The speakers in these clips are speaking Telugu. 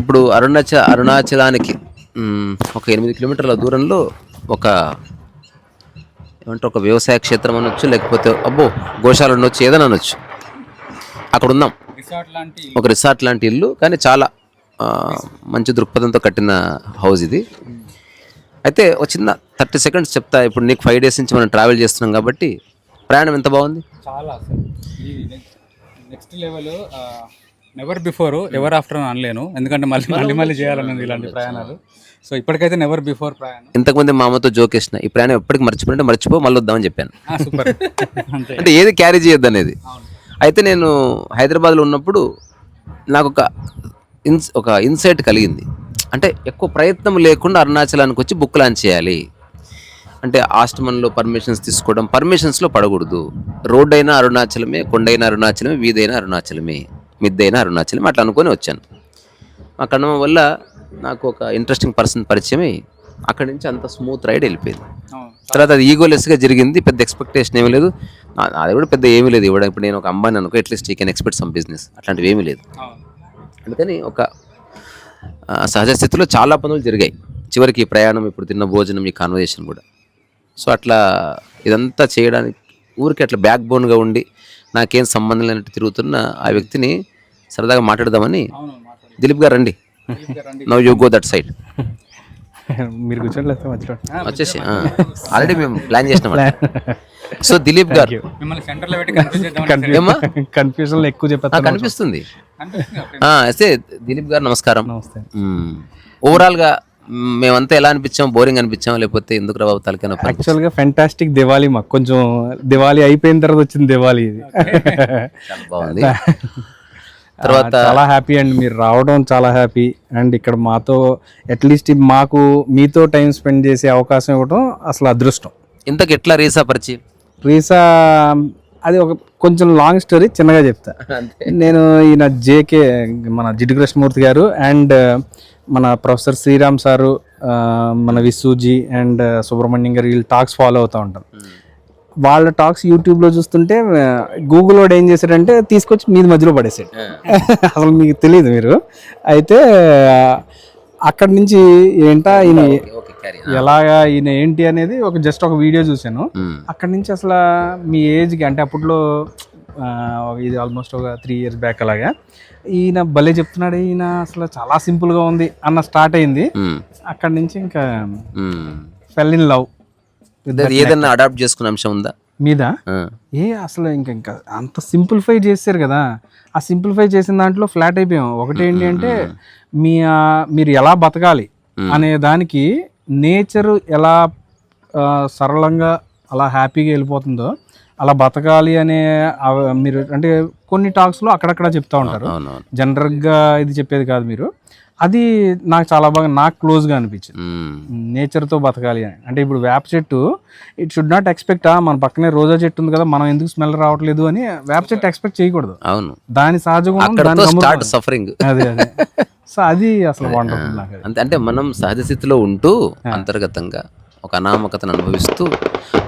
ఇప్పుడు అరుణాచ అరుణాచలానికి ఒక ఎనిమిది కిలోమీటర్ల దూరంలో ఒక ఏమంటారు ఒక వ్యవసాయ క్షేత్రం అనొచ్చు లేకపోతే అబ్బో గోశాల అనొచ్చు ఏదైనా అనొచ్చు. అక్కడ ఉన్నాం రిసార్ట్ లాంటి ఒక రిసార్ట్ లాంటి ఇల్లు కానీ చాలా మంచి దృక్పథంతో కట్టిన హౌస్ ఇది. అయితే ఒక చిన్న థర్టీ సెకండ్స్ చెప్తా ఇప్పుడు నీకు ఫైవ్ డేస్ నుంచి మనం ట్రావెల్ చేస్తున్నాం కాబట్టి ప్రయాణం ఎంత బాగుంది? చాలా next level never before ever after అని అనలేను. ఎందుకంటే మళ్ళీ మళ్ళీ మళ్ళీ చేయాలన్నది ఇలాంటి ప్రయాణాలు. సో ఇప్పటికైతే నెవర్ బిఫోర్ ప్రయాణం. ఇంతకుముందు మా అమ్మతో జోక్ వేసిన ఈ ప్రయాణం ఎప్పటికి మర్చిపోయింటే మర్చిపో మళ్ళీ వద్దామని చెప్పాను. సూపర్ అంటే ఏది క్యారీ చేయొద్దు అనేది అయితే నేను హైదరాబాద్లో ఉన్నప్పుడు నాకు ఒక ఇన్స్ ఒక ఇన్సైట్ కలిగింది. అంటే ఎక్కువ ప్రయత్నం లేకుండా అరుణాచలానికి వచ్చి బుక్ లాంచ్ చేయాలి. అంటే ఆస్టమన్లో పర్మిషన్స్ తీసుకోవడం పర్మిషన్స్లో పడకూడదు. రోడ్ అయినా అరుణాచలమే కొండైనా అరుణాచలమే వీధైనా అరుణాచలమే. మిద్దైనా అరుణాచలమే అట్లా అనుకొని వచ్చాను. కడమ వల్ల నాకు ఒక ఇంట్రెస్టింగ్ పర్సన్ పరిచయం అయ్యి అక్కడి నుంచి అంత స్మూత్ రైడ్ వెళ్ళిపోయింది. తర్వాత అది ఈగోలెస్గా జరిగింది పెద్ద ఎక్స్పెక్టేషన్ ఏమీ లేదు. అది కూడా పెద్ద ఏమీ లేదు. ఇవ్వడం ఇప్పుడు నేను ఒక అమ్మాయిని అనుకో అట్లీస్ట్ ఈ కెన్ ఎక్స్పెక్ట్ సమ్ బిజినెస్ అట్లాంటివి ఏమీ లేదు. అందుకని ఒక సహజ స్థితిలో చాలా పనులు జరిగాయి. చివరికి ఈ ప్రయాణం ఇప్పుడు తిన్న భోజనం ఈ కాన్వర్జేషన్ కూడా. సో అట్లా ఇదంతా చేయడానికి ఊరికి అట్లా బ్యాక్ బోన్గా ఉండి నాకేం సంబంధం లేనట్టు తిరుగుతున్న ఆ వ్యక్తిని సరదాగా మాట్లాడదామని దిలీప్ గారు రండి. Now you go that side మీరు వచ్చేసి ఆల్రెడీ మేము ప్లాన్ చేసినాం సో దిలీప్ గారు. కన్ఫ్యూజన్ ఎక్కువ చెప్పేస్తాను కనిపిస్తుంది. ఆ, అయితే దిలీప్ గారు నమస్కారం. ఓవరాల్గా మేమంతా ఎలా అనిపించాం? బోరింగ్ అనిపించాం లేకపోతే ఎందుకు రా బాబు తలకైనా యాక్చువల్గా ఫెంటాస్టిక్ దివాళీ మాకు. కొంచెం దివాళీ అయిపోయిన తర్వాత వచ్చింది దివాళీ ఇది. చాలా బాగుంది. తర్వాత చాలా హ్యాపీ అండ్ మీరు రావడం చాలా హ్యాపీ అండ్ ఇక్కడ మాతో అట్లీస్ట్ మాకు మీతో టైం స్పెండ్ చేసే అవకాశం ఇవ్వడం అసలు అదృష్టం. ఇంతకు ఎట్లా రీసా పరిచయం? రీసా అది ఒక కొంచెం లాంగ్ స్టోరీ చిన్నగా చెప్తా. నేను ఈయన జేకే మన జిడ్డు కృష్ణమూర్తి గారు అండ్ మన ప్రొఫెసర్ శ్రీరామ్ సారు ఆ, మన విసూజీ అండ్ సుబ్రహ్మణ్యం గారు వీళ్ళు టాక్స్ ఫాలో అవుతూ ఉంటాం. వాళ్ళ టాక్స్ యూట్యూబ్లో చూస్తుంటే గూగుల్ వాడు ఏం చేశాడంటే తీసుకొచ్చి మీది మధ్యలో పడేసాడు అసలు మీకు తెలియదు మీరు. అయితే అక్కడి నుంచి ఏంటా ఈయన ఎలాగా ఈయన ఏంటి అనేది ఒక జస్ట్ ఒక వీడియో చూశాను. అక్కడి నుంచి అసలు మీ ఏజ్కి అంటే అప్పట్లో ఇది ఆల్మోస్ట్ ఒక త్రీ ఇయర్స్ బ్యాక్ అలాగా ఈయన భలే చెప్తున్నాడు. ఈయన అసలు చాలా సింపుల్గా ఉంది అన్న స్టార్ట్ అయింది. అక్కడి నుంచి ఇంకా ఫెల్ ఇన్ లవ్ ఏదన్నా అడాప్ట్ చేసుకునే అంశం ఉందా? మీద. ఏ అసలు ఇంకా ఇంకా అంత సింప్లిఫై చేశారు కదా. ఆ సింప్లిఫై చేసిన దాంట్లో ఫ్లాట్ అయిపోయాం. ఒకటి ఏంటి అంటే మీ మీరు ఎలా బతకాలి అనే దానికి నేచర్ ఎలా సరళంగా అలా హ్యాపీగా వెళ్ళిపోతుందో అలా బతకాలి అనే మీరు అంటే కొన్ని టాక్స్లో అక్కడక్కడ చెప్తా ఉంటారు. జనరల్గా ఇది చెప్పేది కాదు మీరు. అది నాకు చాలా బాగా నాకు క్లోజ్గా అనిపించింది. నేచర్తో బతకాలి అని. అంటే ఇప్పుడు వేప చెట్టు ఇట్ షుడ్ నాట్ ఎక్స్పెక్ట్ మన పక్కనే రోజా చెట్టు ఉంది కదా మనం ఎందుకు స్మెల్ రావట్లేదు అని వేప చెట్టు ఎక్స్పెక్ట్ చేయకూడదు. అవును. దాని సహజ గుణం అక్కడతో దానికి అమృతం. స్టార్ట్ సఫరింగ్ అదే అదే. సో అది అసలు వండర్ఫుల్. అంతే అంటే మనం సహజ స్థితిలో ఉంటూ అంతర్గతంగా ఒక అనామకతను అనుభవిస్తూ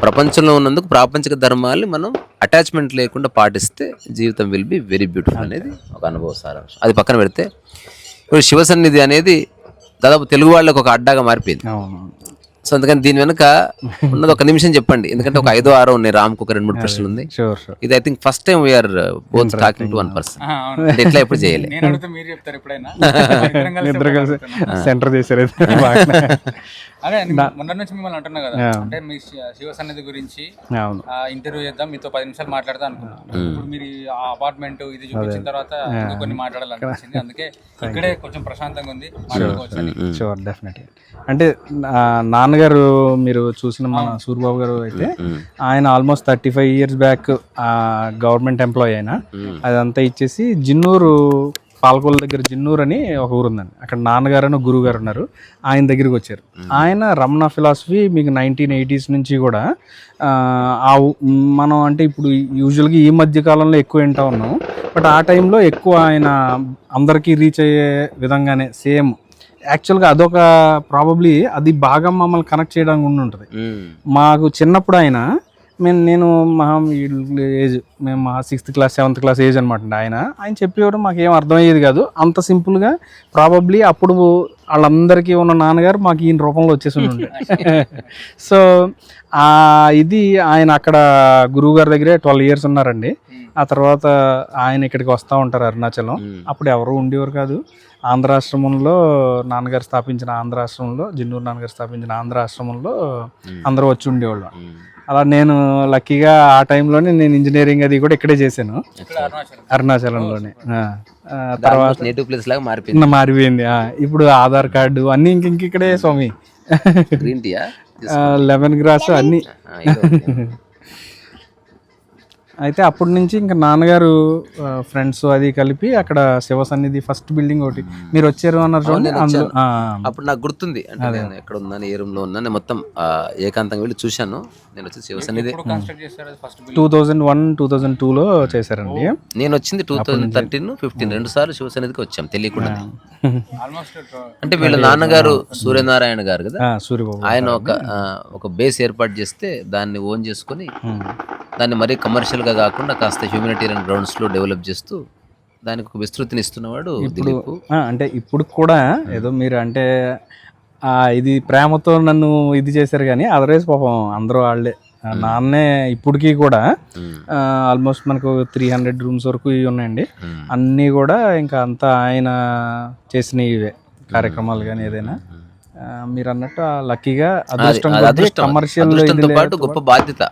ప్రపంచంలో ఉన్నందుకు ప్రాపంచిక ధర్మాల్ని మనం అటాచ్మెంట్ లేకుండా పాటిస్తే జీవితం విల్ బి వెరీ బ్యూటిఫుల్ అనేది ఒక అనుభవ సారాంశం. అది పక్కన పెడితే ఇప్పుడు శివసన్నిధి అనేది దాదాపు తెలుగు వాళ్ళకి ఒక అడ్డాగా మారిపోయింది. సో అందుకని దీని వెనుక ఉన్నది ఒక నిమిషం చెప్పండి. ఎందుకంటే ఒక ఐదో ఆరో ఉన్నాయి. రామ్కు ఒక రెండు మూడు ప్రశ్నలు ఉంది షూర్ షూర్ ఇది I think first time we are both talking to one person అంటే ఇట్లా ఎప్పుడు చేయలే? నేను అడిగితే మీరు చెప్తారు ఎప్పుడైనా. సెంటర్ చేశారు. అదే నేను మొన్న నుంచి మిమ్మల్ని అంటున్నా కదా. అంటే మీ శివ సన్నిధి గురించి అవును. ఇంటర్వ్యూ చేద్దాం. మీతో పది నిమిషాలు మాట్లాడదాం అనుకున్నాను ఇప్పుడు మీరు ఆ అపార్ట్మెంట్ ఇది చూపించిన తర్వాత కొన్ని మాట్లాడాలనిపించింది. అందుకే ఇక్కడే కొంచెం ప్రశాంతంగా ఉంది. మాట్లాడుకోవచ్చు అంటే ఆ, నాన్నగారు మీరు చూసిన మన సూర్యబాబు గారు అయితే ఆయన almost thirty five years back government employee అయినా. అదంతా ఇచ్చేసి జిన్నూరు పాలకొల దగ్గర జిన్నూరు అని ఒక ఊరు ఉందండి. అక్కడ నాన్నగారు అని గురువు గారు ఉన్నారు. ఆయన దగ్గరికి వచ్చారు. ఆయన రమణ ఫిలాసఫీ మీకు నైన్టీన్ ఎయిటీస్ నుంచి కూడా ఆ, ఆ ఊ- మనం అంటే ఇప్పుడు యూజువల్గా ఈ మధ్య కాలంలో ఎక్కువ వింటా ఉన్నాం. బట్ ఆ టైంలో ఎక్కువ ఆయన అందరికీ రీచ్ అయ్యే విధంగానే సేమ్ యాక్చువల్గా అదొక ప్రాబబ్లీ అది బాగా మమ్మల్ని కనెక్ట్ చేయడానికి ఉండి ఉంటుంది. మాకు చిన్నప్పుడు ఆయన మేము నేను మా ఏజ్ మేము మా sixth class seventh class age అనమాట ఆయన. ఆయన చెప్పేవారు మాకు ఏం అర్థమయ్యేది కాదు. అంత సింపుల్గా ప్రాబబ్లీ అప్పుడు వాళ్ళందరికీ ఉన్న నాన్నగారు మాకు ఈయన రూపంలో వచ్చేసి ఉండే. సో ఇది ఆయన అక్కడ గురువు గారి దగ్గరే ట్వెల్వ్ ఇయర్స్ ఉన్నారండి. ఆ తర్వాత ఆయన ఇక్కడికి వస్తూ ఉంటారు అరుణాచలం. అప్పుడు ఎవరు ఉండేవారు కాదు. ఆంధ్రాశ్రమంలో నాన్నగారు స్థాపించిన ఆంధ్రాశ్రమంలో జిన్నూరు నాన్నగారు స్థాపించిన ఆంధ్రాశ్రమంలో అందరూ వచ్చి ఉండేవాళ్ళు. అలా నేను లక్కీగా ఆ టైంలోనే నేను ఇంజనీరింగ్ అది కూడా ఇక్కడే చేశాను. అరుణాచలంలోనే. తర్వాత నేటివ్ ప్లేస్ లాగా మారిపోయింది. మారిపోయింది ఇప్పుడు ఆధార్ కార్డు అన్ని ఇంక ఇంక ఇక్కడే స్వామి. గ్రీన్ టీయా లెమన్ గ్రాస్ అన్ని. అయితే అప్పటి నుంచి ఇంకా నాన్నగారు ఫ్రెండ్స్ అది కలిపి అక్కడ శివ సన్నిధి ఫస్ట్ బిల్డింగ్ ఒకటి. మీరు వచ్చారు అన్నారు చూడండి అందులో అప్పుడు నాకు గుర్తుంది. అంటే నేను ఎక్కడ ఉన్నాను ఏ రూమ్లో ఉన్నాను నేను మొత్తం ఏకాంతంగా వెళ్ళి చూశాను. నేను వచ్చి చేస్తారు first two thousand one two thousand టూలో చేశారండి. నేను వచ్చింది టూ థౌజండ్ థర్టీన్ ఫిఫ్టీన్ రెండు సార్లు శివసన్నిధికి వచ్చాం తెలియకుండా ఆల్మోస్ట్ అంటే వీళ్ళ నాన్నగారు సూర్యనారాయణ గారు కదా? ఆ, సూర్యబాబు ఆయన ఒక ఒక బేస్ ఏర్పాటు చేస్తే దాన్ని ఓన్ చేసుకొని దాన్ని మరీ కమర్షియల్ గా కాకుండా కాస్త హ్యూమినిటేరియన్ గ్రౌండ్స్లో డెవలప్ చేస్తూ దానికి ఒక విస్తృతిని ఇస్తున్నవాడు ఆ, అంటే ఇప్పుడు కూడా ఏదో మీరు అంటే ఇది ప్రేమతో నన్ను ఇది చేశారు కానీ అదర్వైజ్ పాపం అందరూ వాళ్ళే. నాన్నే ఇప్పటికీ కూడా ఆల్మోస్ట్ మనకు త్రీ హండ్రెడ్ రూమ్స్ వరకు ఇవి ఉన్నాయండి. అన్నీ కూడా ఇంకా అంతా ఆయన చేసిన ఇవే కార్యక్రమాలు కానీ ఏదైనా. మీరు అన్నట్టు లక్కీగా అదృష్టం అది అదృష్టం. కమర్షియల్ పాటు గొప్ప బాధ్యత.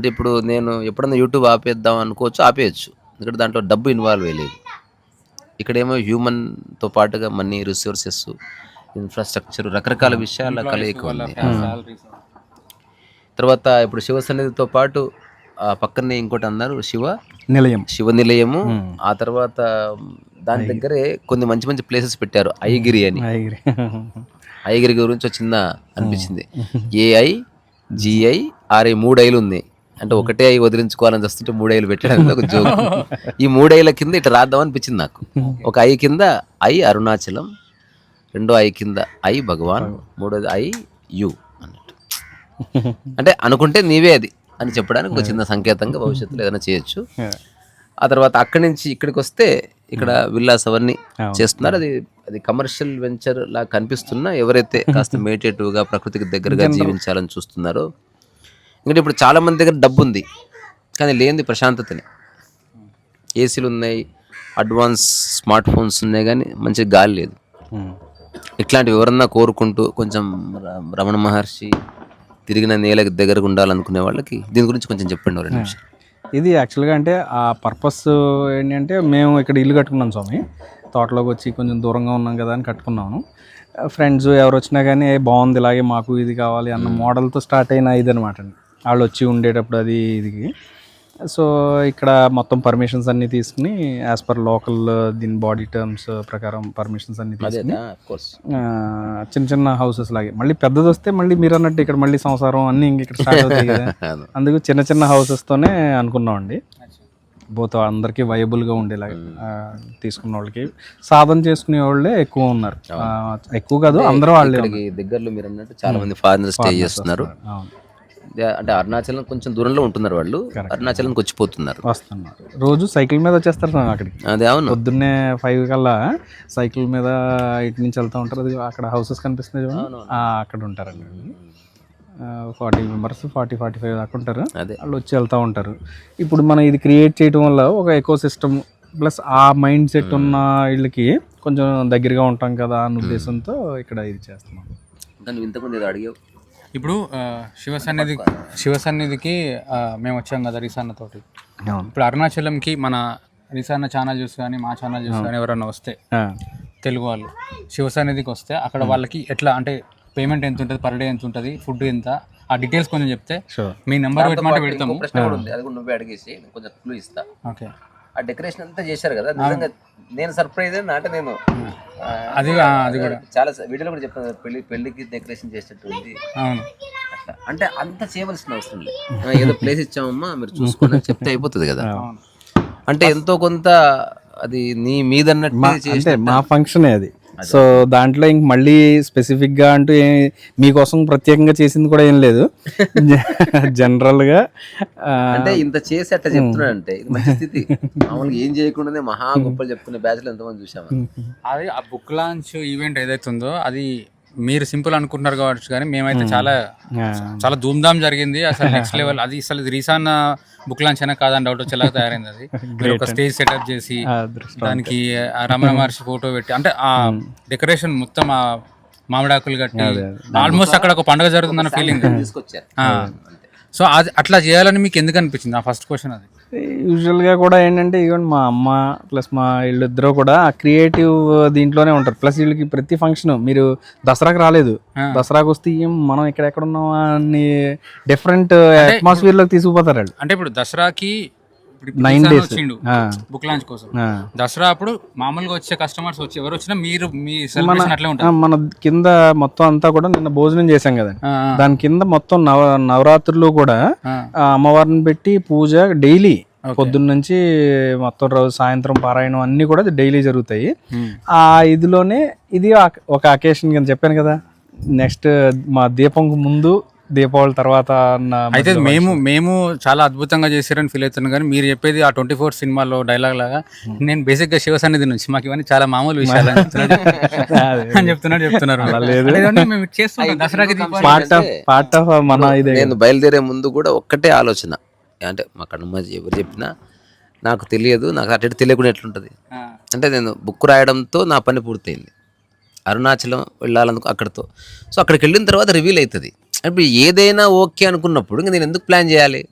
అంటే ఇప్పుడు నేను ఎప్పుడన్నా యూట్యూబ్ ఆపేద్దాం అనుకోవచ్చు ఆపేయచ్చు. ఎందుకంటే దాంట్లో డబ్బు ఇన్వాల్వ్ అయ్యలేదు. ఇక్కడేమో హ్యూమన్తో పాటుగా మనీ రిసోర్సెస్ ఇన్ఫ్రాస్ట్రక్చర్ రకరకాల విషయాల కలయిక ఉంది తర్వాత ఇప్పుడు శివ సన్నిధితో పాటు ఆ పక్కనే ఇంకోటి అన్నారు శివ నిలయం. శివ నిలయము. ఆ తర్వాత దాని దగ్గరే కొన్ని మంచి మంచి ప్లేసెస్ పెట్టారు ఐగిరి అని. ఐగిరి. ఐగిరి గురించి చిన్న అనిపించింది. ఏఐ జిఐ ఆర్ఐ మూడు ఐలు ఉన్నాయి. అంటే ఒకటే ఐ వదిలించుకోవాలని వస్తుంటే మూడు ఐలు పెట్టడానికి ఒక జోక్ ఈ మూడు ఐల కింద ఇట్లా రాద్దాం అనిపించింది నాకు. ఒక ఐ కింద ఐ అరుణాచలం రెండో ఐ కింద ఐ భగవాన్ మూడోది ఐ యు అన్నట్టు. అంటే అనుకుంటే నీవే అది అని చెప్పడానికి ఒక చిన్న సంకేతంగా భవిష్యత్తులో ఏదైనా చేయొచ్చు. ఆ తర్వాత అక్కడి నుంచి ఇక్కడికి వస్తే ఇక్కడ విల్లాస్ అవన్నీ చేస్తున్నారు. అది అది కమర్షియల్ వెంచర్ లా కనిపిస్తున్నా ఎవరైతే కాస్త meditative గా ప్రకృతికి దగ్గరగా జీవించాలని చూస్తున్నారో ఎందుకంటే ఇప్పుడు చాలా మంది దగ్గర డబ్బు ఉంది కానీ లేనిది ప్రశాంతతని. ఏసీలు ఉన్నాయి అడ్వాన్స్ స్మార్ట్ ఫోన్స్ ఉన్నాయి కానీ మంచి గాలి లేదు. ఉమ్. ఇట్లాంటివి ఎవరన్నా కోరుకుంటూ కొంచెం రమణ మహర్షి తిరిగిన నేలకు దగ్గరగా ఉండాలనుకునే వాళ్ళకి దీని గురించి కొంచెం చెప్పండి రెండు నిమిషాలు. ఇది యాక్చువల్గా అంటే ఆ పర్పస్ ఏంటంటే మేము ఇక్కడ ఇల్లు కట్టుకున్నాం స్వామి. తోటలోకి వచ్చి కొంచెం దూరంగా ఉన్నాం కదా అని కట్టుకున్నాము ఫ్రెండ్స్ ఎవరు వచ్చినా కానీ "ఏ, బాగుంది ఇలాగే మాకు ఇది కావాలి అన్న మోడల్తో స్టార్ట్ అయిన ఇది అనమాట అండి. వాళ్ళు వచ్చి ఉండేటప్పుడు అది ఇది. సో ఇక్కడ మొత్తం పర్మిషన్స్ అన్నీ తీసుకుని యాజ్ పర్ లోకల్ దీని బాడీ టర్మ్స్ ప్రకారం పర్మిషన్స్ అన్నీ తీసుకుని చిన్న చిన్న హౌసెస్ లాగే. మళ్ళీ పెద్దది వస్తే మళ్ళీ మీరు అన్నట్టు ఇక్కడ మళ్ళీ సంసారం అన్నీ ఇంక ఇక్కడ స్టార్ట్ అవుతాయి కదా. అందుకు చిన్న చిన్న హౌసెస్తోనే అనుకున్నామండి. బోత్ అందరికీ వైబుల్గా ఉండేలాగా తీసుకున్న వాళ్ళకి. సాధన చేసుకునే వాళ్ళే ఎక్కువ ఉన్నారు. ఎక్కువ కాదు అందరూ వాళ్ళే దగ్గరలో మీరు అన్నట్టు చాలా మంది ఫారినర్ స్టే చేస్తున్నారు. అంటే అరుణాచలం కొంచెం దూరంలో ఉంటున్నారు వాళ్ళు. అరుణాచలంకి వచ్చిపోతున్నారు వస్తున్నారు. రోజు సైకిల్ మీద వచ్చేస్తారు స్వామి అక్కడికి. అదే అవును. పొద్దున్నే ఫైవ్ కల్లా సైకిల్ మీద ఇటు నుంచి వెళ్తూ ఉంటారు. అది అక్కడ హౌసెస్ కనిపిస్తున్నాయి చూడండి. ఆ, అక్కడ ఉంటారండి forty members forty forty five దాకా ఉంటారు. అదే. వాళ్ళు వచ్చి వెళ్తూ ఉంటారు. ఇప్పుడు మనం ఇది క్రియేట్ చేయడం వల్ల ఒక ఎకో సిస్టమ్ ప్లస్ ఆ మైండ్ సెట్ ఉన్న వీళ్ళకి కొంచెం దగ్గరగా ఉంటాం కదా అన్న ఉద్దేశంతో ఇక్కడ ఇది చేస్తున్నాం. నువ్వు ఇంతకుముందు ఏదో అడిగావు? ఇప్పుడు శివ సన్నిధి శివ సన్నిధికి మేము వచ్చాం కదా రిసాన్న తోటి. అవును ఇప్పుడు అరుణాచలంకి మన రిసాన్న ఛానల్ చూసి కానీ మా ఛానల్ చూసి కానీ ఎవరైనా వస్తే తెలుగు వాళ్ళు శివ సన్నిధికి వస్తే అక్కడ వాళ్ళకి ఎట్లా అంటే పేమెంట్ ఎంత ఉంటుంది పర్ డే ఎంత ఉంటుంది ఫుడ్ ఎంత ఆ డీటెయిల్స్ కొంచెం చెప్తే మీ నెంబర్ పెట్టమంటే పెడతాము. ప్రశ్న కూడా ఉంది అది కూడా నువ్వే అడిగేసి కొంచెం క్లూ ఇస్తా. ఓకే. ఆ డెకరేషన్ అంతా చేశారు కదా నిజంగా నేను సర్ప్రైజ్ అంటే నేను అది అది కూడా. చాలా వీడియోలో కూడా చెప్పాను కదా, పెళ్ళి పెళ్ళికి డెకరేషన్ చేసేట్టు ఉంది అవును. అంటే అంత చేయవలసిన అవసరం లేదు. ఏదో ప్లేస్ ఇచ్చామమ్మా మీరు చూసుకోండి చెప్తే అయిపోతుంది కదా. అంటే ఎంతో కొంత అది నీ అంటే మా ఫంక్షనే అది. సో దాంట్లో ఇంక మళ్ళీ స్పెసిఫిక్గా అంటూ ఏ మీకోసం ప్రత్యేకంగా చేసింది కూడా ఏం లేదు. జనరల్గా అంటే ఇంత చేసి అట్లా చెప్తున్నాడంటే ఇది మంచి స్థితి. మామూలుగా ఏం చేయకుండానే మహా గొప్పలు చెప్తున్న బ్యాచ్ ఎంతమంది చూసాము? అది ఆ బుక్ లాంచ్ ఈవెంట్ ఏదైతే ఉందో అది మీరు సింపుల్ అనుకుంటున్నారు కావచ్చు కానీ మేమైతే చాలా చాలా ధూమ్ధామ్ జరిగింది. అసలు నెక్స్ట్ లెవెల్ అది అసలు రీసాన్ బుక్ లాంచ్ అయినా కాదని డౌట్ వచ్చేలాగా తయారైంది అది. మీరు ఒక స్టేజ్ సెటప్ చేసి దానికి ఆ రమణ మహర్షి ఫోటో పెట్టి అంటే ఆ డెకరేషన్ మొత్తం ఆ మామిడాకులు కట్టి ఆల్మోస్ట్ అక్కడ ఒక పండుగ జరుగుతుందన్న ఫీలింగ్ తీసుకొచ్చారు. సో అది అట్లా చేయాలని మీకు ఎందుకు అనిపించింది? ఆ ఫస్ట్ క్వశ్చన్ అది. యూజువల్గా కూడా ఏంటంటే ఈవెన్ మా అమ్మ ప్లస్ మా వీళ్ళిద్దరూ కూడా ఆ క్రియేటివ్ దీంట్లోనే ఉంటారు. ప్లస్ వీళ్ళకి ప్రతి ఫంక్షన్ మీరు దసరాకి రాలేదు. దసరాకి వస్తే ఏం మనం ఇక్కడ ఎక్కడ ఉన్నామా అని డిఫరెంట్ అట్మాస్ఫియర్లోకి తీసుకుపోతారు వాళ్ళు. అంటే ఇప్పుడు దసరాకి రీసాన్ days. వచ్చిండు. బుక్ లాంచ్ కోసం. దసరా అప్పుడు మామూలుగా వచ్చే కస్టమర్స్ వచ్చి ఎవరు వచ్చినా మీరు మీ మన కింద మొత్తం అంతా కూడా నిన్న భోజనం చేశాం ఆ, దాని కింద మొత్తం నవ నవరాత్రులు కూడా అమ్మవారిని పెట్టి పూజ డైలీ పొద్దున్న నుంచి మొత్తం రోజు సాయంత్రం పారాయణం అన్ని కూడా డైలీ జరుగుతాయి. ఆ ఇదిలోనే ఇది ఒక- ఒక అకేషన్ కింద చెప్పాను కదా నెక్స్ట్ మా దీపంకు ముందు దీపావళి తర్వాత అన్న అయితే మేము మేము చాలా అద్భుతంగా చేశారని ఫీల్ అవుతున్నాం కానీ మీరు చెప్పేది ఆ ట్వంటీ ఫోర్ సినిమాలో డైలాగ్ లాగా నేను బేసిక్గా శివసన్నిధి నుంచి మాకు ఇవన్నీ చాలా మామూలు విషయాలు అని చెప్తున్నారు. చెప్తున్నారు చెప్తున్నారు లేదంటే మేము ఇది చేస్తుంటాం దసరాకి Deepavali part of part of మన ఇదే నేను బయలుదేరే ముందు కూడా ఒక్కటే ఆలోచన. అంటే మా కన్నమ్మ ఎవరు చెప్పినా నాకు తెలియదు నాకు అటు ఇటు తెలియకుండా ఎట్లుంటుంది? అంటే నేను బుక్ రాయడంతో నా పని పూర్తయింది. అరుణాచలం వెళ్ళాలనుకో అక్కడితో. సో అక్కడికి వెళ్ళిన తర్వాత రివీల్ అవుతుంది. ఇప్పుడు ఏదైనా ఓకే అనుకున్నప్పుడు ఇంక నేను ఎందుకు ప్లాన్ చేయాలి?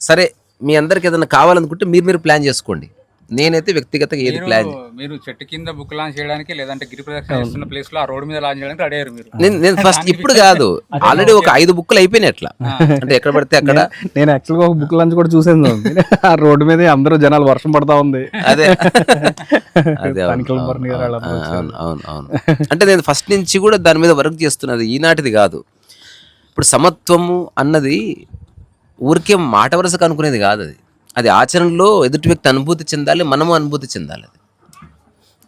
సరే మీ అందరికి ఏదైనా కావాలనుకుంటే మీరు మీరు ప్లాన్ చేసుకోండి. నేనైతే వ్యక్తిగతంగా ఏది ప్లాన్ మీరు- చెట్టు కింద బుక్ లాంచ్ చేయడానికి లేదంటే గిరి ప్రదక్షిణ చేస్తున్న ప్లేస్లో ఆ రోడ్ మీద లాంచ్ చేయడానికి రెడీ అయ్యారు మీరు. నేను నేను ఫస్ట్ ఇప్పుడు కాదు. ఆల్రెడీ ఒక ఐదు బుక్లు అయిపోయినాయి అట్లా. అంటే ఎక్కడ పడితే అక్కడ. నేను యాక్చువల్గా ఒక బుక్ లంచ్ కూడా చూసాను ఆ రోడ్డు మీద అందరూ జనాలు వర్షం పడతా ఉంది. అదే. అదే అవును అవును అంటే నేను ఫస్ట్ నుంచి కూడా దాని మీద వర్క్ చేస్తున్నది ఈనాటిది కాదు. ఇప్పుడు సమత్వము అన్నది ఊరికే మాట వరుసకు అనుకునేది కాదు అది. అది ఆచరణలో ఎదుటి వ్యక్తి అనుభూతి చెందాలి మనము అనుభూతి చెందాలి అది.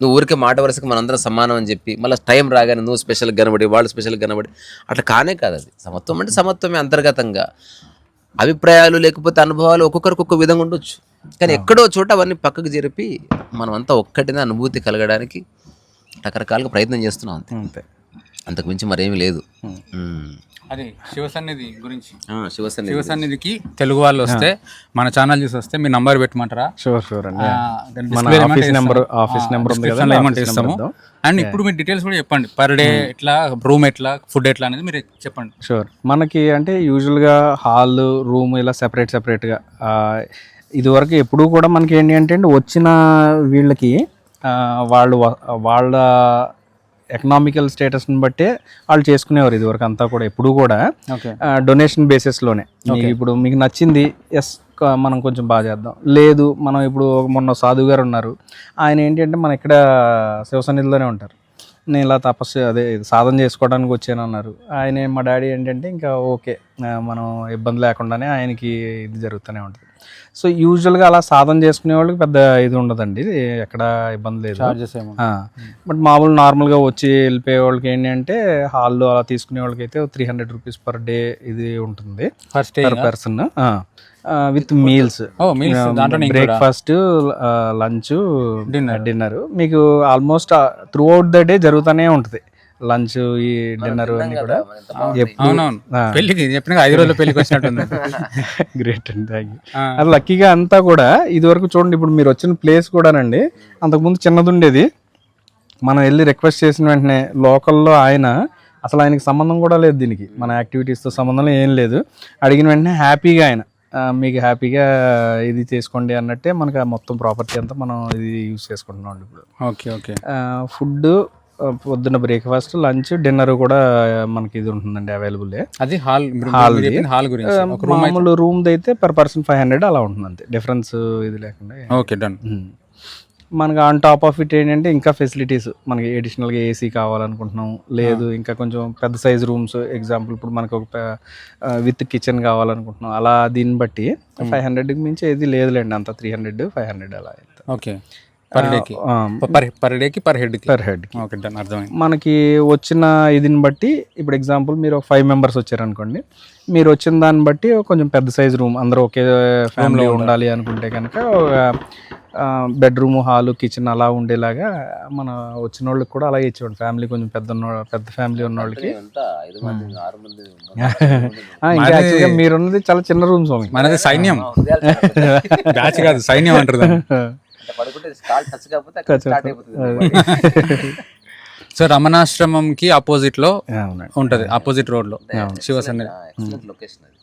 నువ్వు ఊరికే మాట వరుసకు మనందరం సమానం అని చెప్పి మళ్ళీ టైం రాగానే నువ్వు స్పెషల్ కనబడి వాళ్ళు స్పెషల్ కనబడి అట్లా కానే కాదు అది. సమత్వం అంటే సమత్వమే అంతర్గతంగా. అభిప్రాయాలు లేకపోతే అనుభవాలు ఒక్కొక్కరికి ఒక్కొక్క విధంగా ఉండొచ్చు. కానీ ఎక్కడో చోట అవన్నీ పక్కకు జరిపి మనమంతా ఒక్కటినే అనుభూతి కలగడానికి రకరకాలుగా ప్రయత్నం చేస్తున్నాం అంతే. అంతే. అంతకు మించి మరేమీ లేదు. అది శివసన్నిధి గురించి. ఆ, శివసేన శివసన్నిధికి తెలుగు వాళ్ళు వస్తే మన ఛానల్ చూసి వస్తే మీ నంబర్ పెట్టమంటారా? షూర్ షూర్ అండి. Office number. ఆఫీస్ నెంబర్ ఉంది కదా ఏమంటే ఇస్తాము. అండ్ ఇప్పుడు మీ డీటెయిల్స్ కూడా చెప్పండి. పర్ డే ఎట్లా రూమ్ ఎట్లా ఫుడ్ ఎట్లా అనేది మీరు చెప్పండి. షూర్. మనకి అంటే యూజువల్గా హాల్ రూమ్ ఇలా సెపరేట్ సెపరేట్గా ఇదివరకు ఎప్పుడూ కూడా మనకి ఏంటి అంటే అండి వచ్చిన వీళ్ళకి ఆ, వాళ్ళు వాళ్ళ ఎకనామికల్ స్టేటస్ని బట్టే వాళ్ళు చేసుకునేవారు ఇదివరకు అంతా కూడా ఎప్పుడూ కూడా. ఓకే. డొనేషన్ బేసిస్లోనే ఇప్పుడు మీకు నచ్చింది ఎస్ మనం కొంచెం బాగా చేద్దాం. లేదు మనం ఇప్పుడు మొన్న సాధు గారు ఉన్నారు. ఆయన ఏంటి అంటే మన ఇక్కడ శివసన్నిధిలోనే ఉంటారు. నేను ఇలా తపస్సు అదే సాధన చేసుకోవడానికి వచ్చాను అన్నారు. ఆయన మా డాడీ ఏంటంటే ఇంకా ఓకే మనం ఇబ్బంది లేకుండానే ఆయనకి ఇది జరుగుతూనే ఉంటుంది. సో యూజువల్గా అలా సాధన చేసుకునే వాళ్ళకి పెద్ద ఇది ఉండదండి. ఎక్కడ ఇబ్బంది లేదు. చార్జెస్ ఏమో బట్ మామూలు నార్మల్గా వచ్చి వెళ్ళిపోయే వాళ్ళకి ఏంటంటే హాల్లో అలా తీసుకునే వాళ్ళకి అయితే three hundred rupees per day ఇది ఉంటుంది. First per person with meals breakfast lunch Dinner. Dinner మీకు almost throughout the day జరుగుతూనే ఉంటుంది. లంచ్ ఈ డిన్నర్ అన్ని కూడా అవునవును. పెళ్ళికి చెప్పిన ఐదు రోజుల పెళ్ళికి వచ్చినట్టుంది. గ్రేట్ అండి థ్యాంక్ యూ లక్కీగా అంతా కూడా ఇదివరకు చూడండి ఇప్పుడు మీరు వచ్చిన ప్లేస్ కూడానండి అంతకుముందు చిన్నది ఉండేది మనం వెళ్ళి రిక్వెస్ట్ చేసిన వెంటనే లోకల్లో ఆయన అసలు ఆయనకి సంబంధం కూడా లేదు దీనికి. మన యాక్టివిటీస్తో సంబంధం ఏం లేదు. అడిగిన వెంటనే హ్యాపీగా ఆయన మీకు హ్యాపీగా ఇది చేసుకోండి అన్నట్టే మనకి ఆ మొత్తం ప్రాపర్టీ అంతా మనం ఇది యూజ్ చేసుకుంటున్నాం అండి ఇప్పుడు. Okay okay. ఫుడ్ పొద్దున్న బ్రేక్ఫాస్ట్ లంచ్ డిన్నర్ కూడా మనకి ఇది ఉంటుందండి అవైలబుల్ అది హాల్ ది. హాల్ గురించి. మామూలు రూమ్ అయితే పర్ పర్సన్ ఫైవ్ హండ్రెడ్ అలా ఉంటుంది అంతే డిఫరెన్స్ ఇది లేకుండా ఓకే డన్. మనకి ఆన్ టాప్ ఆఫ్ ఇట్ ఏంటంటే ఇంకా ఫెసిలిటీస్ మనకి అడిషనల్గా ఏసీ కావాలనుకుంటున్నాం. లేదు ఇంకా కొంచెం పెద్ద సైజ్ రూమ్స్ ఎగ్జాంపుల్ ఇప్పుడు మనకు ఒక విత్ కిచెన్ కావాలనుకుంటున్నాం. అలా దీన్ని బట్టి ఫైవ్ హండ్రెడ్కి మించి ఏది లేదులేండి అంత. త్రీ హండ్రెడ్ ఫైవ్ హండ్రెడ్ అలా ఓకే పర్ డేకి పర్ పర్ డేకి పర్ హెడ్ ఓకే డన్ అర్థమైంది. మనకి వచ్చిన ఇదిని బట్టి ఇప్పుడు ఎగ్జాంపుల్ మీరు ఒక ఫైవ్ మెంబర్స్ వచ్చారనుకోండి మీరు వచ్చిన దాన్ని బట్టి కొంచెం పెద్ద సైజ్ రూమ్ అందరూ ఒకే ఫ్యామిలీ ఉండాలి. అనుకుంటే కనుక బెడ్రూమ్ హాలు కిచెన్ అలా ఉండేలాగా మన వచ్చిన వాళ్ళకి కూడా అలాగే ఇచ్చేవాడు. ఫ్యామిలీ కొంచెం పెద్ద ఉన్న పెద్ద ఫ్యామిలీ ఉన్న వాళ్ళకి ఇంకా యాక్చువల్గా మీరున్నది చాలా చిన్న రూమ్ స్వామి. మనది సైన్యం. బ్యాచ్ కాదు సైన్యం అంటారు సో రమణాశ్రమంకి ఆపోజిట్లో ఉంటది ఆపోజిట్ రోడ్లో. శివసన్ని ఎక్సలెంట్ లొకేషన్ అది.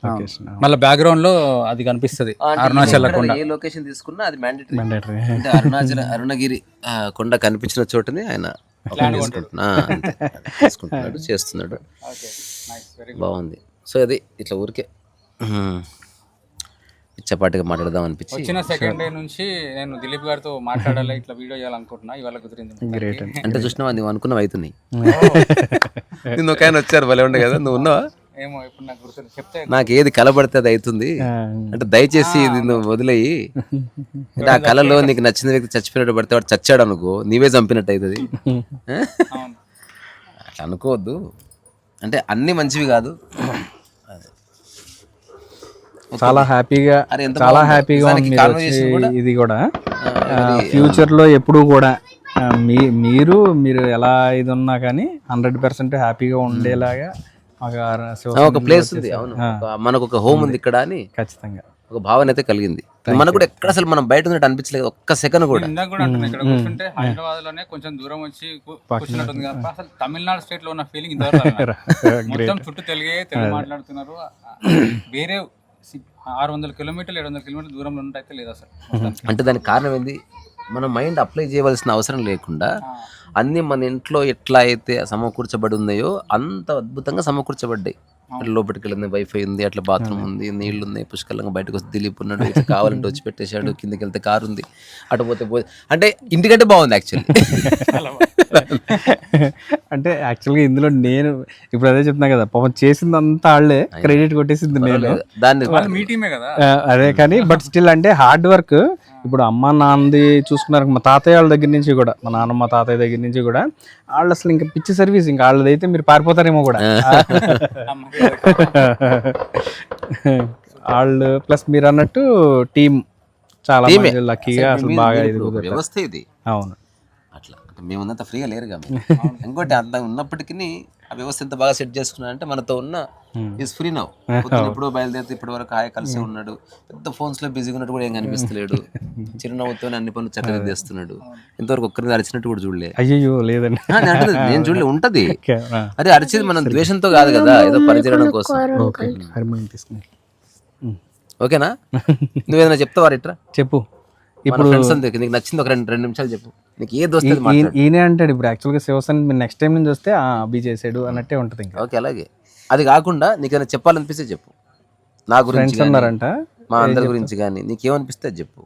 మళ్ళీ బ్యాక్గ్రౌండ్లో అది కనిపిస్తది అరుణాచల్ ఇక్కడ ఏ లొకేషన్ తీసుకున్నా అది మ్యాండేటరీ అరుణాచల అరుణగిరి ఆ, కొండ కనిపించిన చోటని ఆయన. తీసుకుంటున్నాడు చేస్తున్నాడు. బాగుంది. సో అది ఇట్లా ఊరికే. ఉమ్, పిచ్చపాటిగా మాట్లాడదాం అనిపించి. వచ్చిన సెకండ్ డే నుంచి నేను దిలీప్ గారితో మాట్లాడాలి ఇట్లా వీడియో చేయాలనుకుంటున్నా ఇవాళ కుదిరింది గ్రేట్ అంటే చూసినావా? నువ్వు అనుకున్నవి అవుతున్నాయి. నిన్న ఒక ఆయన వచ్చారు భలే ఉండే కదా నువ్వు ఉన్నావా? ఏమో ఇప్పుడు నాకు గుర్తు చెప్తే నాకు ఏది కలబడితే అది అవుతుంది. అంటే దయచేసి ఇది నువ్వు వదిలేయి. అంటే ఆ కళలో నీకు నచ్చిన వ్యక్తి చచ్చిపోయినట్టు పడితే వాడు చచ్చాడు అనుకో నీవే చంపినట్టు అవుతుంది అట్లా అనుకోవద్దు. అంటే అన్ని మంచివి కాదు. చాలా హ్యాపీగా చాలా. హ్యాపీగా ఉంది ఇది కూడా. ఫ్యూచర్లో ఎప్పుడు కూడా మీ మీరు మీరు ఎలా ఇది ఉన్నా కానీ హండ్రెడ్ పర్సెంట్ హ్యాపీగా ఉండేలాగా ఒక ప్లేస్ ఉంది అవును. మనకు ఒక హోమ్ ఉంది. ఇక్కడ అని ఖచ్చితంగా. ఒక భావన అయితే కలిగింది. మనకు కూడా ఎక్కడ అసలు మనం బయట ఉన్నట్టు అనిపించలేదు ఒక్క సెకండ్ కూడా. ఇక్కడ కూర్చుంటే హైదరాబాద్లోనే కొంచెం దూరం వచ్చి కూర్చున్నట్టుంది అసలు తమిళనాడు స్టేట్లో ఉన్న ఫీలింగ్. మొత్తం చుట్టూ తెలుగే తెలుగు మాట్లాడుతున్నారు. వేరే ఆరు వందల కిలోమీటర్లు ఏడు వందల కిలోమీటర్ల దూరంలో ఉన్నట్టు లేదు మొత్తానికి. అంటే దానికి కారణం ఏంది? మన మైండ్ అప్లై చేయవలసిన అవసరం లేకుండా అన్ని మన ఇంట్లో ఎట్లా అయితే సమకూర్చబడి ఉన్నాయో అంత అద్భుతంగా సమకూర్చబడ్డాయి. లోపలికి వెళ్ళింది వైఫై ఉంది అట్లా బాత్రూమ్ ఉంది నీళ్ళు ఉన్నాయి పుష్కలంగా బయటకు వస్తే దిలీప్ ఉన్నాడు కావాలంటే వచ్చి పెట్టేశాడు కిందకి వెళ్తే కారు ఉంది అటు పోతే పో అంటే ఇంటికంటే బాగుంది యాక్చువల్లీ అంటే యాక్చువల్గా ఇందులో నేను ఇప్పుడు అదే చెప్తున్నా కదా పాపం చేసింది అంతా వాళ్ళే క్రెడిట్ కొట్టేసింది నేను. దాన్ని అదే కానీ బట్ స్టిల్ అంటే హార్డ్ వర్క్ ఇప్పుడు అమ్మ నాన్నది చూసుకున్నారు మా తాతయ్య వాళ్ళ దగ్గర నుంచి కూడా మా నాన్నమ్మ తాతయ్య దగ్గర నుంచి కూడా వాళ్ళు అసలు ఇంకా పిచ్చి సర్వీస్ ఇంకా వాళ్ళదైతే మీరు పారిపోతారేమో కూడా. వాళ్ళు ప్లస్ మీరు అన్నట్టు టీం చాలా లక్కీగా అసలు బాగా. వ్యవస్థ ఇది. అవును. అట్లా. మేమున్నంత ఫ్రీగా లేరు కదా ఇంకోటి అంత ఉన్నప్పటికీ ఆ వ్యవస్థ ఎంత బాగా సెట్ చేసుకున్నా అంటే మనతో ఉన్న ఈస్ ఫ్రీ నౌ ఎప్పుడో బయలుదేరితే ఇప్పటి వరకు హాయి కలిసి ఉన్నాడు. పెద్ద ఫోన్స్లో బిజీగా ఉన్నట్టు కూడా ఏం కనిపిస్తలేడు. చిరునవ్వుతో అన్ని పనులు చక్కగా చేస్తున్నాడు. ఇంతవరకు ఒక్కరిని అరిచినట్టు కూడా చూడలే. అయ్యో లేదండి. నేను చూడలే ఉంటది. అరే అరిచేది మనం ద్వేషంతో కాదు కదా ఏదో పరిచయం కోసం. ఓకే హరిమని తీసుకుని. ఓకేనా? నువ్వేదైనా చెప్తావా ఇట్రా చెప్పు. ఇప్పుడు నీకు నచ్చింది ఒక రెండు రెండు నిమిషాలు చెప్పు. నీకు ఏది వస్తుంది ఈయనే అంటాడు ఇప్పుడు యాక్చువల్గా శివసేన మీరు నెక్స్ట్ టైం నుంచి వస్తే ఆ, అభి చేసాడు అన్నట్టే ఉంటుంది ఇంకా. ఓకే అలాగే. అది కాకుండా నీకైనా చెప్పాలనిపిస్తే చెప్పు. నా గురించి ఉన్నారంట. మా అందరి గురించి కానీ నీకేమనిపిస్తే అది చెప్పు.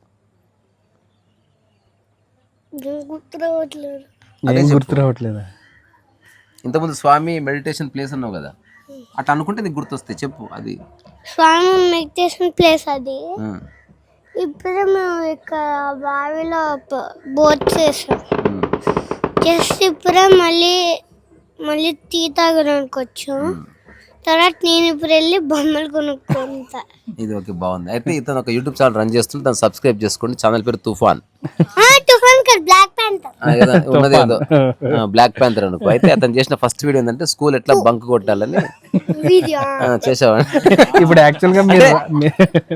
గుర్తు రావట్లేదా. ఇంతకుముందు స్వామి మెడిటేషన్ ప్లేస్ అన్నావు కదా అట్లా అనుకుంటే నీకు గుర్తొస్తాయి చెప్పు అది. స్వామి మెడిటేషన్ ప్లేస్ అది. ఇప్పుడు మేము ఇక్కడ బావిలో బోట్ చేసాం. ఉమ్, జస్ట్ ఇప్పుడే మళ్ళీ మళ్ళీ టీ తాగడానికి వచ్చాం. తర్వాత నేను ఇప్పుడు వెళ్ళి బొమ్మలు కొనుక్కుంటా. ఇది ఓకే బాగుంది. అయితే ఇతను ఒక యూట్యూబ్ ఛానల్ రన్ చేస్తుంటే దాన్ని సబ్స్క్రైబ్ చేసుకోండి. ఛానల్ పేరు తుఫాన్ ఆ, తుఫాన్ కర్ బ్లాక్ ఏదో ఉన్నది ఏదో. బ్లాక్ ప్యాంతర్ అనుకో. అయితే అతను చేసిన ఫస్ట్ వీడియో ఏంటంటే స్కూల్ ఎట్లా బంక్ కొట్టాలని. వీడియో ఆ, చేసావా? ఇప్పుడు యాక్చువల్గా మీరు మీ-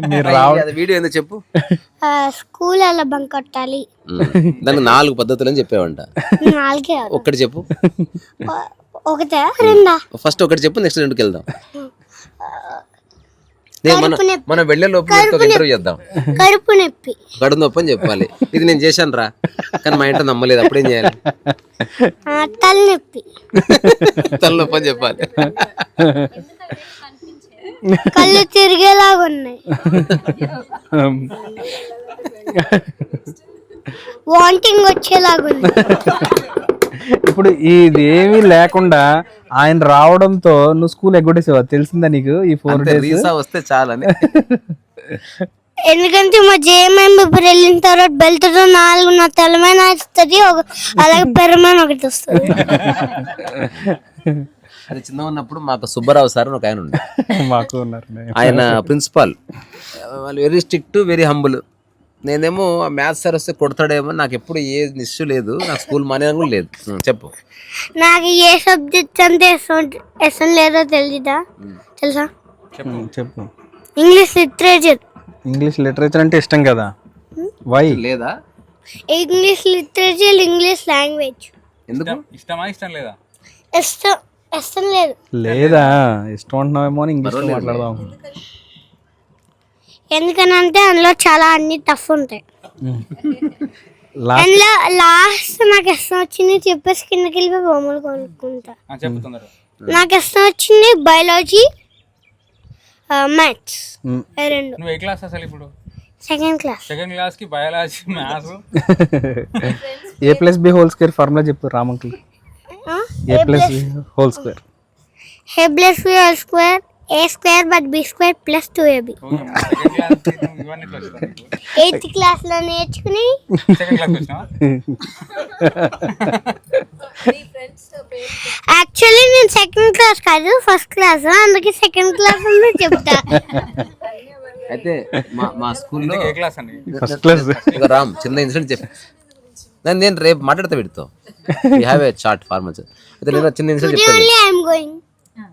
మీరు రావ అది వీడియో ఏందో చెప్పు. స్కూల్ ఎలా బంక్ కొట్టాలి? దానికి నాలుగు పద్ధతులు అని చెప్పావంట. నాలుగే చెప్పు. ఒకటే రెండా? ఫస్ట్ ఒకటి చెప్పు నెక్స్ట్ రెండుకి వెళ్దాం. నేను మనం మనం వెళ్ళే లోపు ఇంటర్వ్యూ చేద్దాం. కడుపు నొప్పి. గడుపు నొప్పి అని చెప్పాలి. ఇది నేను చేశాను రా కానీ మా ఇంట్లో నమ్మలేదు అప్పుడేం చేయాలి? తలనొప్పి. తలనొప్పి అని చెప్పాలి. కళ్ళు తిరిగేలాగా ఉన్నాయి. వాంటింగ్ వచ్చేలాగా ఉంది. ఇప్పుడు ఇది ఏమీ లేకుండా ఆయన రావడంతో నువ్వు స్కూల్ ఎగ్గొట్టేసావా తెలిసిందా నీకు ఈ ఫోర్ అంతే డేస్ రీసా వస్తే చాలని. ఎందుకంటే మా జేఎంఎం ఇప్పుడు వెళ్ళిన తర్వాత బెల్ట్తో నాలుగు నా తెల్లమైన వస్తుంది ఒక అలాగే పెరమైన ఒకటి వస్తుంది. అది చిన్న ఉన్నప్పుడు మాకు సుబ్బారావు సార్ ఒక ఆయన ఉండే. మాకు ఉన్నారు ఆయన ప్రిన్సిపాల్. వాళ్ళు వెరీ స్ట్రిక్ట్ వెరీ హంబుల్ నేనేమో మ్యాథ్స్ సార్ వస్తే కొడతాడేమో నాకు ఎప్పుడు ఏ ఇష్యూ లేదు నాకు స్కూల్ మానేయడం కూడా లేదు. చెప్పు. నాకు ఏ సబ్జెక్ట్ అంటే ఇష్టం ఇష్టం లేదో తెలీదా? తెలుసా? చెప్పు. English literature. ఇంగ్లీష్ లిటరేచర్ అంటే ఇష్టం కదా? వై లేదా? English literature English language. ఎందుకు? ఇష్టమా ఇష్టం లేదా? ఇష్టం ఇష్టం లేదు. లేదా? ఇష్టం అంటున్నావేమో అని ఇంగ్లీష్లో మాట్లాడదాం. ఎందుకనంటే అందులో చాలా అన్ని టఫ్ ఉంటాయి. లాస్ట్ అందులో లాస్ట్ నాకు ఇష్టం వచ్చింది చెప్పేసి కిందకి వెళ్ళి బొమ్మలు కొనుక్కుంటా. నాకు ఇష్టం వచ్చింది బయాలజీ మ్యాథ్స్ రెండు. నువ్వు ఏ క్లాస్ అసలు ఇప్పుడు? సెకండ్ క్లాస్ సెకండ్ క్లాస్కి biology maths A plus B whole square formula చెప్పు రామంకుల్ A plus B whole square A plus B whole square A square but B square plus two A B second class eighth క్లాస్లో నేర్చుకుని యాక్చువల్లీ నేను సెకండ్ క్లాస్ కాదు ఫస్ట్ క్లాస్ అందుకే సెకండ్ క్లాస్ అని చెప్తా. అయితే మా మా స్కూల్లో ఏ క్లాస్ అండి? ఫస్ట్ క్లాస్ రామ్ చిన్న ఇన్సిడెంట్ చెప్పి. నేను నేను రేపు మాట్లాడతా వీడితో. We have a chart formals అయితే నేను చిన్న ఇన్సిడెంట్ చెప్తాను. ఓన్లీ ఐఎమ్ గోయింగ్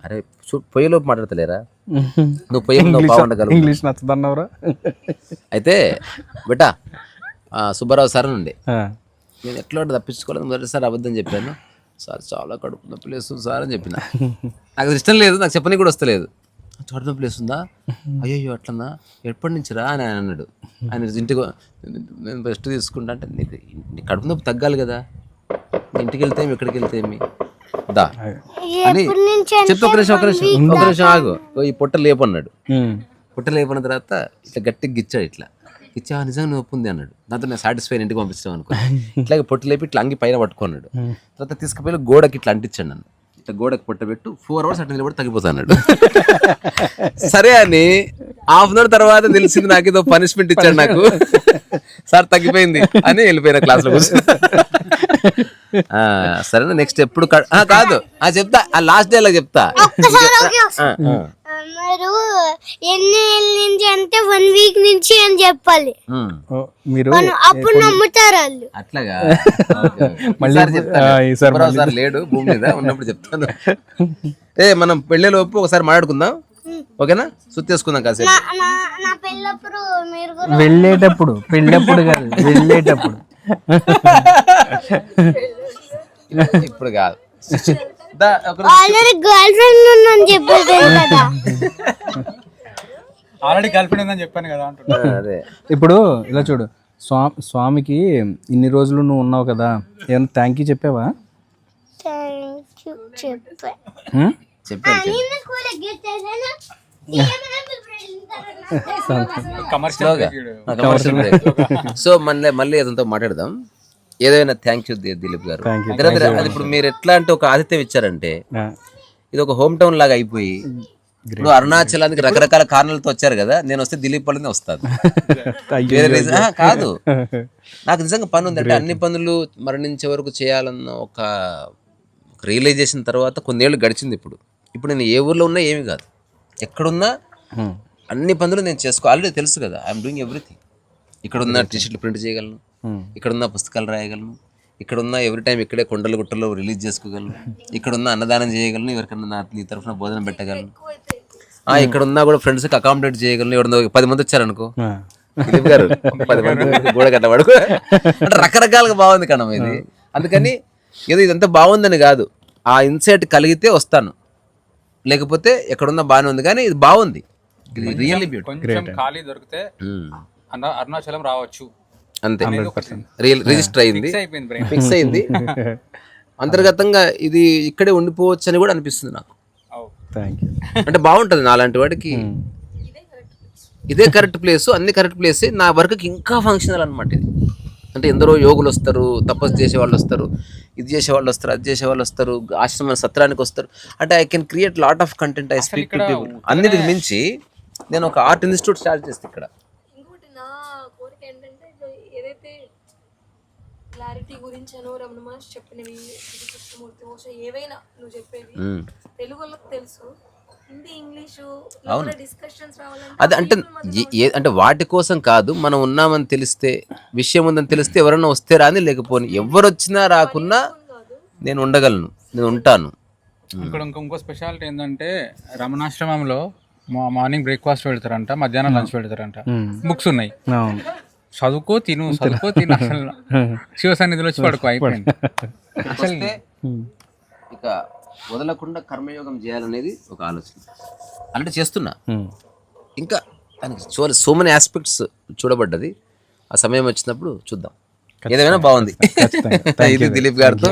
అరే చూ- పొయ్యిలోపు మాట్లాడతలేరా? నువ్వు పొయ్యి నువ్వు బాగుండగలవు. ఇంగ్లీష్ నచ్చదన్నవరా. అయితే బెటా సుబ్బారావు సార్ నుండి. నేను ఎట్లా తప్పించుకోలేదు మొదటిసారి అబద్ధం చెప్పాను. సార్ చాలా కడుపు నొప్పి లేస్తుంది సార్ అని చెప్పిన. నాకు ఇష్టం లేదు నాకు చెప్పని కూడా వస్తలేదు. కడుపు నొప్పి లేస్తుందా అయ్యో అట్లన్నా ఎప్పటి నుంచి రా అని ఆయన అన్నాడు. ఆయన ఇంటికి నేను రెస్ట్ తీసుకుంటా అంటే నీకు నీ కడుపు నొప్పి తగ్గాలి కదా. ఇంటికి వెళ్తే ఏమి ఎక్కడికి వెళ్తే ఏమి దా. అని చెప్పు ఒక నిమిషం ఒక నిమిషం ఒక నిమిషం ఆగు. ఓ ఈ పొట్ట లేపన్నాడు. పుట్ట లేపిన తర్వాత ఇట్లా గట్టిగా గిచ్చాడు ఇట్లా. ఇచ్చా నిజంగా నువ్వు ఒప్పుంది అన్నాడు. దాంతో నేను సాటిస్ఫై ఇంటికి పంపించడం అనుకో ఇట్లాగే పొట్టు లేపి ఇట్లా అంగి పైన పట్టుకున్నాడు. తర్వాత తీసుకుపోయి గోడకి ఇట్లా అంటించాడు నన్ను. ఇట్లా గోడకి పొట్ట పెట్టు ఫోర్ అవర్స్ అట్లా నిలబడి తగ్గిపోతాడు సరే అని హాఫ్ అన్ అవర్ తర్వాత తెలిసింది నాకు ఏదో పనిష్మెంట్ ఇచ్చాడు నాకు. సార్ తగ్గిపోయింది అని వెళ్ళిపోయిన క్లాస్లో కూర్చొని సరేనా నెక్స్ట్ ఎప్పుడు కాదు ఆ చెప్తా ఆ లాస్ట్ డే అలా చెప్తా. మీరు ఎన్ని నుంచి అంటే వన్ వీక్ నుంచి అని చెప్పాలి. మీరు అప్పుడు నమ్ముతారు వాళ్ళు. అట్లాగా మళ్ళీ చెప్తాను. లేడు భూమి మీద ఉన్నప్పుడు చెప్తాను. ఏ మనం పెళ్ళేలోపు ఒకసారి మాట్లాడుకుందాం. ఓకేనా? సుత్తేసుకుందాం కాసేపు. వెళ్ళేటప్పుడు పెళ్ళప్పుడు కాదు వెళ్ళేటప్పుడు. ఇప్పుడు కాదు. ఆల్రెడీ గర్ల్ ఫ్రెండ్ ఉందని చెప్పారు కదా. ఆల్రెడీ గర్ల్ ఫ్రెండ్ ఉందని చెప్పాను కదా అంటున్నా. అదే ఇప్పుడు ఇలా చూడు స్వామి స్వామికి ఇన్ని రోజులు నువ్వు ఉన్నావు కదా ఏమన్నా థ్యాంక్ యూ చెప్పావా? Thank you. చెప్పా? కమర్షియల్ సో మళ్ళీ మళ్ళీ అతనితో మాట్లాడదాం? ఏదైనా థ్యాంక్ యూ దిలీప్ గారు. అది ఇప్పుడు మీరు ఎట్లా అంటే ఒక ఆతిథ్యం ఇచ్చారంటే ఇది ఒక హోమ్ టౌన్ లాగా అయిపోయి ఇప్పుడు అరుణాచలానికి రకరకాల కారణాలతో వచ్చారు కదా నేను వస్తే దిలీప్ వాళ్ళని వస్తాను. వేరే కాదు. నాకు నిజంగా పని ఉంది అంటే అన్ని పనులు మరణించే వరకు చేయాలన్న ఒక రియలైజేషన్ తర్వాత కొన్నేళ్ళు గడిచింది ఇప్పుడు. ఇప్పుడు నేను ఏ ఊర్లో ఉన్నా ఏమి కాదు. ఎక్కడున్నా హ్మ్. అన్ని పనులు నేను చేసుకో ఆల్రెడీ తెలుసు కదా ఐఎమ్ డూయింగ్ ఎవ్రీథింగ్ ఇక్కడ ఉన్న టీషర్ట్లు ప్రింట్ చేయగలను. Hmm. ఇక్కడ ఉన్న పుస్తకాలు రాయగలను. ఇక్కడ ఉన్న ఎవ్రీ టైం ఇక్కడే కొండలు గుట్టల్లో రిలీజ్ చేసుకోగలను. ఇక్కడ ఉన్న అన్నదానం చేయగలను. ఎవరికన్నా నా నీ తరఫున భోజనం పెట్టగలను. ఆ ఇక్కడ ఉన్నా కూడా ఫ్రెండ్స్కి అకామిడేట్ చేయగలను. ఎవరినో పది మంది వచ్చారనుకో. గారు పది మంది గోడ కట్ట పడుకో అంటే రకరకాలుగా బాగుంది కణం ఇది. అందుకని ఏదో ఇదంతా బాగుందని కాదు. ఆ ఇన్సైట్ కలిగితే వస్తాను. లేకపోతే ఎక్కడున్నా బాగానే ఉంది. కానీ ఇది బాగుంది. రియల్లీ ఖాళీ దొరికితే అన్న అరుణాచలం రావచ్చు. అంతే. రియల్ రిజిస్టర్ అయింది. ఫిక్స్ అయింది. అంతర్గతంగా ఇది ఇక్కడే ఉండిపోవచ్చు అని కూడా అనిపిస్తుంది నాకు. అంటే బాగుంటుంది నాలాంటి వాడికి. ఇదే కరెక్ట్ ప్లేస్ అన్ని కరెక్ట్ ప్లేస్. నా వర్క్కి ఇంకా ఫంక్షనల్ అనమాట ఇది. అంటే ఎందరో యోగులు వస్తారు తపస్సు చేసే వాళ్ళు వస్తారు ఇది చేసే వాళ్ళు వస్తారు అది చేసే వాళ్ళు వస్తారు ఆశ్రమ సత్రానికి వస్తారు. అంటే I can create lot of content I speak to people అన్నిటికి మించి నేను ఒక ఆర్ట్ ఇన్స్టిట్యూట్ స్టార్ట్ చేస్తాను ఇక్కడ. ఇంకోటి నా కోరిక ఏంటంటే ఏదైతే క్లారిటీ రమణ మహర్షి చెప్పినవి కృష్ణమూర్తి ఏవైనా నువ్వు చెప్పేవి తెలుసు. అవును. అది అంటే అంటే వాటి కోసం కాదు మనం ఉన్నామని తెలిస్తే విషయం ఉందని తెలిస్తే ఎవరన్నా వస్తే రాని లేకపోని. ఎవరు వచ్చినా రాకున్నా నేను ఉండగలను నేను ఉంటాను. ఇక్కడ ఇంకొంకో స్పెషాలిటీ ఏంటంటే రమణాశ్రమంలో మార్నింగ్ బ్రేక్ఫాస్ట్ పెడతారంట మధ్యాహ్నం లంచ్ పెడతారంట. బుక్స్ ఉన్నాయి. అవును. చదువుకో తిను చదువుకో తిను అసలు. శివ సన్నిధిలో వచ్చి పడుకో అయిపోయింది. అసలు ఇక వదలకుండా కర్మయోగం చేయాలనేది ఒక ఆలోచన. అంటే చేస్తున్నా. ఇంకా దానికి సో సో మెనీ ఆస్పెక్ట్స్ చూడబడ్డది. ఆ సమయం వచ్చినప్పుడు చూద్దాం. ఏదైనా బాగుంది. ఇది దిలీప్ గారితో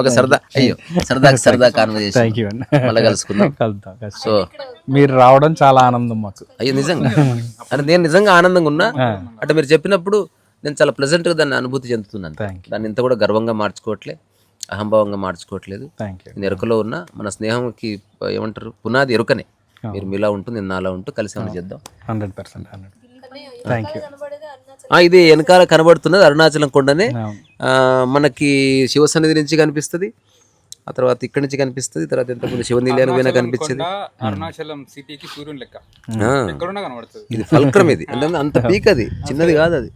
ఒక సరదా అయ్యో సరదా సరదా కాన్వర్జేషన్ మళ్ళీ కలుసుకుందాం. సో మీరు రావడం చాలా ఆనందం మాకు. అయ్యో నిజంగా? అంటే నేను నిజంగా ఆనందంగా ఉన్నా? అంటే మీరు చెప్పినప్పుడు నేను చాలా pleasant గా దాన్ని అనుభూతి చెందుతున్నాను. దాన్ని ఇంత కూడా గర్వంగా మార్చుకోవట్లే అహంభావంగా మార్చుకోవట్లేదు. నేను ఎరుకలో ఉన్నా మన స్నేహంకి ఏమంటారు పునాది ఎరుకనే. మీరు మీలా ఉంటూ నేను నాలా ఉంటూ కలిసి చేద్దాం? హండ్రెడ్ పర్సెంట్ థ్యాంక్ యూ ఇది వెనకాల కనబడుతున్నది అరుణాచలం కొండనే. మనకి శివ సన్నిధి నుంచి కనిపిస్తుంది. ఆ తర్వాత ఇక్కడి నుంచి కనిపిస్తుంది తర్వాత ఎంతమంది శివ నిలయానికి పోయినా కనిపించేది. అరుణాచలం సిటీకి సూర్యుని లెక్క. ఆ, ఎక్కడున్నా కనబడుతుంది. ఇది ఫల్క్రం ఇది. అంటే అంత పీక్ అది. చిన్నది కాదు అది.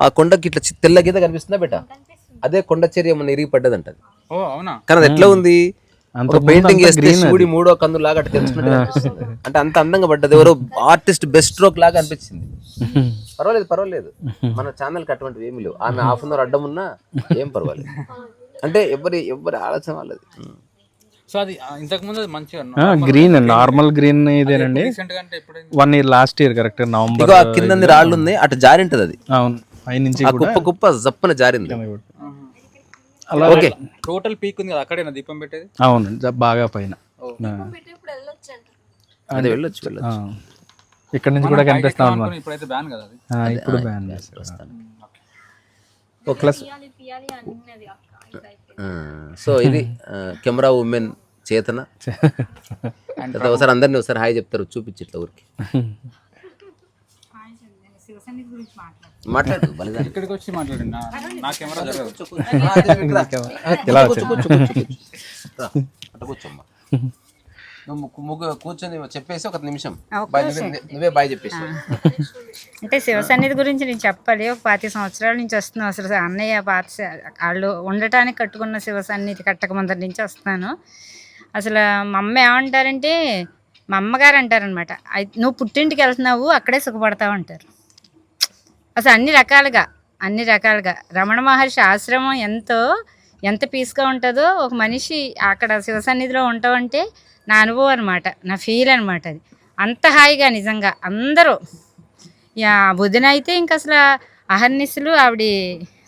ఆ కొండకి ఇట్లా తెల్ల గీత కనిపిస్తుందా బేట? అదే కొండ చర్య మన ఇరిగి పడ్డదంట. ఓ అవునా? కానీ అది ఎట్లా ఉంది? ఒక పెయింటింగ్ ముందు వేస్తే శివుడి మూడో కందు లాగా అట్లా కనిపిస్తుంది. అంటే అంత అందంగా పడ్డది. ఎవరో ఆర్టిస్ట్ బెస్ట్ స్ట్రోక్ లాగా అనిపించింది. పర్వాలేదు పర్వాలేదు. మన ఛానల్కి అటువంటివి ఏమి లేవు. ఆమె హాఫ్ అన్ అవర్ అడ్డం ఉన్నా ఏం పర్వాలేదు. అంటే ఎవరి ఎవరి ఆలోచన వాళ్ళది. సో అది ఇంతకు ముందు మంచిగా గ్రీన్ నార్మల్ గ్రీన్ ఇదేనండి రీసెంట్గా అంటే ఎప్పుడైంది? One year last year correct November కింద రాళ్ళు ఉన్నాయి అటు జారింటది అది. అవును. పై నుంచి కుప్ప కుప్ప జప్పన జారింది. అలా ఓకే. టోటల్ పీక్ ఉంది కదా అక్కడేనా దీపం పెట్టేది? అవును బాగా పైన. అది వెళ్ళొచ్చు వెళ్ళొచ్చు. ఇక్కడ నుంచి కూడా కనిపిస్తా ఉంది అనుకుని ఇప్పుడైతే బ్యాన్ కదా అది? ఆ, ఇప్పుడు బ్యాన్ చేస్తారు ప్లస్ సో ఇది కెమెరా ఉమెన్ చేతన. ఒకసారి అందరినీ ఒకసారి హాయ్ చెప్తారు చూపించి ఇట్లా ఊరికి. మాట్లాడు. ఇక్కడికి వచ్చి మాట్లాడండి నా- కెమెరా జరగదు. ఇలా కూర్చో, కూర్చో, కూర్చో, కూర్చో. నువ్వు కూర్చొని చెప్పేసి ఒక నిమిషం. నువ్వే- బాయ్ చెప్పేసి. అంటే శివ సన్నిధి గురించి నేను చెప్పాలి. ఒక పాతి సంవత్సరాల నుంచి వస్తున్నాను అసలు. అన్నయ్య పాత వాళ్ళు ఉండటానికి కట్టుకున్న శివ సన్నిధి కట్టక ముందరి నుంచి వస్తున్నాను. అసలు మా అమ్మ ఏమంటారంటే మా అమ్మగారు అంటారనమాట. నువ్వు పుట్టింటికి వెళ్తున్నావు అక్కడే సుఖపడతావు అంటారు. అసలు అన్ని రకాలుగా అన్ని రకాలుగా. రమణ మహర్షి ఆశ్రమం ఎంతో ఎంత పీస్గా ఉంటుందో ఒక మనిషి అక్కడ శివ సన్నిధిలో ఉంటామంటే నా అనుభవం అనమాట నా ఫీల్ అనమాట అది. అంత హాయిగా నిజంగా అందరూ. బుధన అయితే ఇంక అసలు అహర్నిశలు ఆవిడ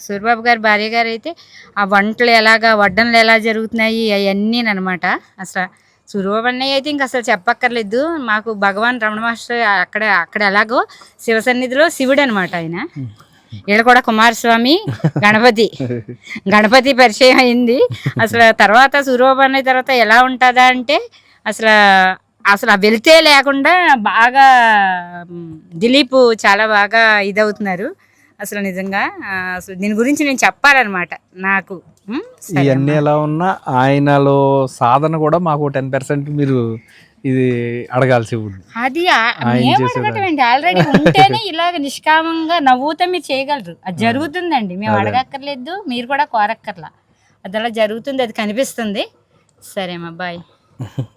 సూర్యబాబు గారి భార్య గారు అయితే ఆ వంటలు ఎలాగా వడ్డనలు ఎలా జరుగుతున్నాయి అవన్నీ అనమాట అసలు సూర్యబాబు అన్నయ్య అయితే ఇంక అసలు చెప్పక్కర్లేదు. మాకు భగవాన్ రమణ మాస్టర్ అక్కడ అక్కడ ఎలాగో శివ సన్నిధిలో శివుడు అనమాట ఆయన. వీళ్ళు కూడా కుమారస్వామి గణపతి. గణపతి పరిచయం అయింది. అసలు తర్వాత సూర్యబాబు అన్నయ్య తర్వాత ఎలా ఉంటుందా అంటే అసలు అసలు ఆ వెళ్తే లేకుండా బాగా దిలీప్ చాలా బాగా ఇదవుతున్నారు. అసలు నిజంగా అసలు దీని గురించి నేను చెప్పాలన్నమాట నాకు. ఇవన్నీ ఎలా ఉన్నా ఆయనలో సాధన కూడా మాకు టెన్ పర్సెంట్ మీరు ఇది అడగాల్సి ఉంది. అది ఆల్రెడీ ఉంటేనే ఇలాగ నిష్కామంగా నవ్వుతా మీరు చేయగలరు. అది జరుగుతుందండి. మేము అడగక్కర్లేదు మీరు కూడా కోరక్కర్లా. అది అలా జరుగుతుంది అది కనిపిస్తుంది. సరే అమ్మా బాయ్.